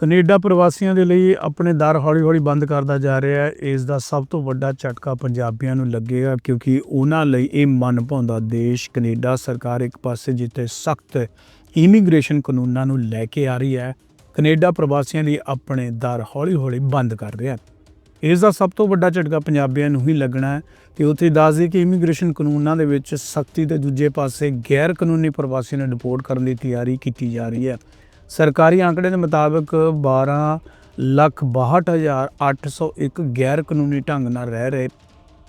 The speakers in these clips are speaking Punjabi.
ਕੈਨੇਡਾ ਪ੍ਰਵਾਸੀਆਂ ਦੇ ਲਈ ਆਪਣੇ ਦਰ ਹੌਲੀ-ਹੌਲੀ ਬੰਦ ਕਰਦਾ ਜਾ ਰਿਹਾ ਹੈ। ਇਸ ਦਾ ਸਭ ਤੋਂ ਵੱਡਾ ਝਟਕਾ ਪੰਜਾਬੀਆਂ ਨੂੰ ਲੱਗੇਗਾ ਕਿਉਂਕਿ ਉਹਨਾਂ ਲਈ ਇਹ ਮਨ ਭਾਉਂਦਾ ਦੇਸ਼ ਕੈਨੇਡਾ ਸਰਕਾਰ ਇੱਕ ਪਾਸੇ ਜਿੱਥੇ ਸਖਤ ਇਮੀਗ੍ਰੇਸ਼ਨ ਕਾਨੂੰਨਾਂ ਨੂੰ ਲੈ ਕੇ ਆ ਰਹੀ ਹੈ, ਕੈਨੇਡਾ ਪ੍ਰਵਾਸੀਆਂ ਲਈ ਆਪਣੇ ਦਰ ਹੌਲੀ-ਹੌਲੀ ਬੰਦ ਕਰ ਰਿਹਾ ਹੈ। ਇਸ ਦਾ ਸਭ ਤੋਂ ਵੱਡਾ ਝਟਕਾ ਪੰਜਾਬੀਆਂ ਨੂੰ ਹੀ ਲੱਗਣਾ ਹੈ ਤੇ ਉੱਥੇ ਦੱਸ ਦਈਏ ਕਿ ਇਮੀਗ੍ਰੇਸ਼ਨ ਕਾਨੂੰਨਾਂ ਦੇ ਵਿੱਚ ਸਖਤੀ ਤੇ ਦੂਜੇ ਪਾਸੇ ਗੈਰ ਕਾਨੂੰਨੀ ਪ੍ਰਵਾਸੀਆਂ ਨੂੰ ਡਿਪੋਰਟ ਕਰਨ ਦੀ ਤਿਆਰੀ ਕੀਤੀ ਜਾ ਰਹੀ ਹੈ। ਸਰਕਾਰੀ ਆંકੜੇ ਦੇ ਮੁਤਾਬਕ 12 ਲੱਖ 62801 ਗੈਰ ਕਾਨੂੰਨੀ ਢੰਗ ਨਾਲ ਰਹਿ ਰਹੇ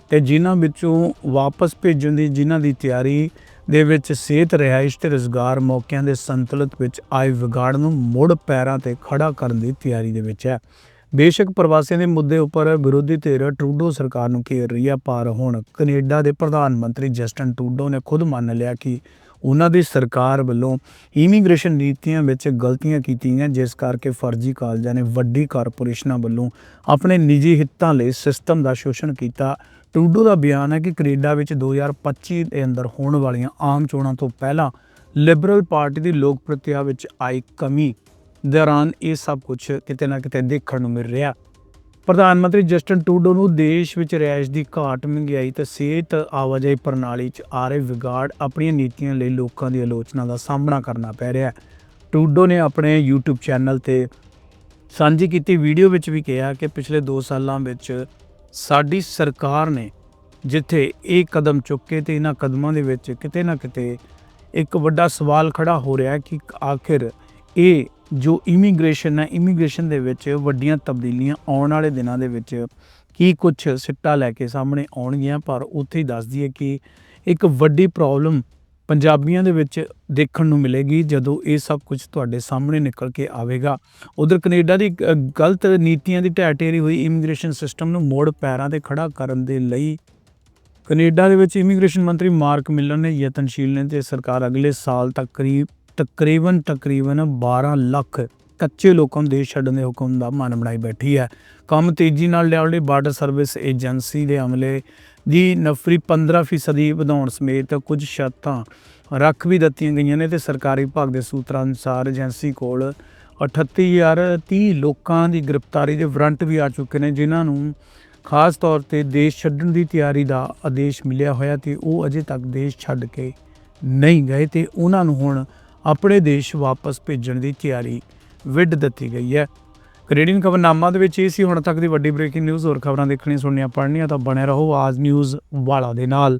ਤੇ ਜਿਨ੍ਹਾਂ ਵਿੱਚੋਂ ਵਾਪਸ ਭੇਜਣ ਦੀ, ਜਿਨ੍ਹਾਂ ਦੀ ਤਿਆਰੀ ਦੇ ਵਿੱਚ ਸਿਹਤ, ਰਿਹਾਇਸ਼ ਤੇ ਰੋਜ਼ਗਾਰ ਮੌਕਿਆਂ ਦੇ ਸੰਤੁਲਿਤ ਵਿੱਚ ਆਏ ਵਿਗਾੜ ਨੂੰ ਮੁੜ ਪੈਰਾਂ ਤੇ ਖੜਾ ਕਰਨ ਦੀ ਤਿਆਰੀ ਦੇ ਵਿੱਚ ਹੈ। ਬੇਸ਼ੱਕ ਪ੍ਰਵਾਸੀਆਂ ਦੇ ਮੁੱਦੇ ਉੱਪਰ ਵਿਰੋਧੀ ਧਿਰ ਟਰੂਡੋ ਸਰਕਾਰ ਨੂੰ ਘੇਰ ਰਹੀ ਹੈ, ਪਰ ਹੁਣ ਕੈਨੇਡਾ ਦੇ ਪ੍ਰਧਾਨ ਮੰਤਰੀ ਜਸਟਨ ਟਰੂਡੋ ਨੇ ਖੁਦ ਮੰਨ ਲਿਆ ਕਿ ਉਹਨਾਂ ਦੀ ਸਰਕਾਰ ਵੱਲੋਂ ਇਮੀਗ੍ਰੇਸ਼ਨ ਨੀਤੀਆਂ ਵਿੱਚ ਗਲਤੀਆਂ ਕੀਤੀਆਂ, ਜਿਸ ਕਰਕੇ ਫਰਜ਼ੀ ਕਾਲਜਾਂ ਨੇ ਵੱਡੀ ਕਾਰਪੋਰੇਸ਼ਨਾਂ ਵੱਲੋਂ ਆਪਣੇ ਨਿੱਜੀ ਹਿੱਤਾਂ ਲਈ ਸਿਸਟਮ ਦਾ ਸ਼ੋਸ਼ਣ ਕੀਤਾ। ਟਰੂਡੋ ਦਾ ਬਿਆਨ ਹੈ ਕਿ ਕੈਨੇਡਾ ਵਿੱਚ 2025 ਦੇ ਅੰਦਰ ਹੋਣ ਵਾਲੀਆਂ ਆਮ ਚੋਣਾਂ ਤੋਂ ਪਹਿਲਾਂ ਲਿਬਰਲ ਪਾਰਟੀ ਦੀ ਲੋਕਪ੍ਰਿਯਤਾ ਵਿੱਚ ਆਈ ਕਮੀ ਦੌਰਾਨ ਇਹ ਸਭ ਕੁਝ ਕਿਤੇ ਨਾ ਕਿਤੇ ਦੇਖਣ ਨੂੰ ਮਿਲ ਰਿਹਾ। ਪ੍ਰਧਾਨ ਮੰਤਰੀ ਜਸਟਨ ਟੂਡੋ ਨੂੰ ਦੇਸ਼ ਵਿੱਚ ਰਿਹਾਇਸ਼ ਦੀ ਘਾਟ ਮਹਿੰਗਾਈ ਤੇ ਸਿਹਤ ਆਵਾਜਾਈ ਪ੍ਰਣਾਲੀ 'ਚ ਆ ਰਹੇ ਵਿਗਾੜ ਆਪਣੀਆਂ ਨੀਤੀਆਂ ਲਈ ਲੋਕਾਂ ਦੀ ਆਲੋਚਨਾ ਦਾ ਸਾਹਮਣਾ ਕਰਨਾ ਪੈ ਰਿਹਾ ਹੈ। ਟਰੂਡੋ ਨੇ ਆਪਣੇ YouTube ਚੈਨਲ ਤੇ ਸਾਂਝੀ ਕੀਤੀ ਵੀਡੀਓ ਵਿੱਚ ਵੀ ਕਿਹਾ ਕਿ ਪਿਛਲੇ 2 ਸਾਲਾਂ ਵਿੱਚ ਸਾਡੀ ਸਰਕਾਰ ਨੇ ਜਿੱਥੇ ਇਹ ਕਦਮ ਚੁੱਕੇ ਤੇ ਇਹਨਾਂ ਕਦਮਾਂ ਦੇ ਵਿੱਚ ਕਿਤੇ ਨਾ ਕਿਤੇ ਇੱਕ ਵੱਡਾ ਸਵਾਲ ਖੜਾ ਹੋ ਰਿਹਾ ਹੈ ਕਿ ਆਖਿਰ ਇਹ ਜੋ ਇਮੀਗ੍ਰੇਸ਼ਨ ਹੈ ਇਮੀਗ੍ਰੇਸ਼ਨ ਦੇ ਵਿੱਚ ਵੱਡੀਆਂ ਤਬਦੀਲੀਆਂ ਆਉਣ ਵਾਲੇ ਦਿਨਾਂ ਦੇ ਵਿੱਚ ਕੀ ਕੁਝ ਸਿੱਟਾ ਲੈ ਕੇ ਸਾਹਮਣੇ ਆਉਣਗੀਆਂ, ਪਰ ਉੱਥੇ ਹੀ ਦੱਸਦੀ ਹੈ ਕਿ ਇੱਕ ਵੱਡੀ ਪ੍ਰੋਬਲਮ ਪੰਜਾਬੀਆਂ ਦੇ ਵਿੱਚ ਦੇਖਣ ਨੂੰ ਮਿਲੇਗੀ ਜਦੋਂ ਇਹ ਸਭ ਕੁਝ ਤੁਹਾਡੇ ਸਾਹਮਣੇ ਨਿਕਲ ਕੇ ਆਵੇਗਾ। ਉਧਰ ਕੈਨੇਡਾ ਦੀ ਗਲਤ ਨੀਤੀਆਂ ਦੀ ਢਹਿ ਢੇਰੀ ਹੋਈ ਇਮੀਗ੍ਰੇਸ਼ਨ ਸਿਸਟਮ ਨੂੰ ਮੋੜ ਪੈਰਾਂ ਤੇ ਖੜਾ ਕਰਨ ਦੇ ਲਈ ਕੈਨੇਡਾ ਦੇ ਵਿੱਚ ਇਮੀਗ੍ਰੇਸ਼ਨ ਮੰਤਰੀ ਮਾਰਕ ਮਿਲਰ ਨੇ ਯਤਨਸ਼ੀਲ ਨੇ ਤੇ ਸਰਕਾਰ ਅਗਲੇ ਸਾਲ ਤੱਕ ਕਰੀਬ ਤਕਰੀਬਨ ਤਕਰੀਬਨ 12 ਲੱਖ ਕੱਚੇ ਲੋਕਾਂ ਨੂੰ ਦੇਸ਼ ਛੱਡਣ ਦੇ ਹੁਕਮ ਦਾ ਮਨ ਬਣਾਈ ਬੈਠੀ ਹੈ। ਕੰਮ ਤੇਜ਼ੀ ਨਾਲ ਲਿਆਉਣ ਲਈ ਬਾਰਡਰ ਸਰਵਿਸ ਏਜੰਸੀ ਦੇ ਅਮਲੇ ਦੀ ਨਫਰੀ 15% ਦੀ ਵਧਾਉਣ ਸਮੇਤ ਕੁਝ ਸ਼ਰਤਾਂ ਰੱਖ ਵੀ ਦਿੱਤੀਆਂ ਗਈਆਂ ਨੇ ਤੇ ਸਰਕਾਰੀ ਵਿਭਾਗ ਦੇ ਸੂਤਰਾਂ ਅਨੁਸਾਰ ਏਜੰਸੀ ਕੋਲ 38030 ਲੋਕਾਂ ਦੀ ਗ੍ਰਿਫਤਾਰੀ ਦੇ ਵਾਰੰਟ ਵੀ ਆ ਚੁੱਕੇ ਨੇ, ਜਿਨ੍ਹਾਂ ਨੂੰ ਖਾਸ ਤੌਰ ਤੇ ਦੇਸ਼ ਛੱਡਣ ਦੀ ਤਿਆਰੀ ਦਾ ਆਦੇਸ਼ ਮਿਲਿਆ ਹੋਇਆ ਤੇ ਉਹ ਅਜੇ ਤੱਕ ਦੇਸ਼ ਛੱਡ ਕੇ ਨਹੀਂ ਗਏ ਤੇ ਉਹਨਾਂ ਨੂੰ ਹੁਣ ਆਪਣੇ ਦੇਸ਼ ਵਾਪਸ ਭੇਜਣ ਦੀ ਤਿਆਰੀ ਵਿੱਢ ਦਿੱਤੀ ਗਈ ਹੈ। ਕੈਨੇਡੀਅਨ ਖਬਰਨਾਮਾ ਦੇ ਵਿੱਚ ਇਹ ਸੀ, ਹੁਣ ਤੱਕ ਦੀ ਵੱਡੀ ਬ੍ਰੇਕਿੰਗ ਨਿਊਜ਼ ਹੋਰ ਖਬਰਾਂ ਦੇਖਣੀਆਂ, ਸੁਣਨੀਆਂ, ਪੜ੍ਹਨੀਆਂ ਤਾਂ ਬਣੇ ਰਹੋ ਆਜ ਨਿਊਜ਼ ਵਾਲਾ ਦੇ ਨਾਲ।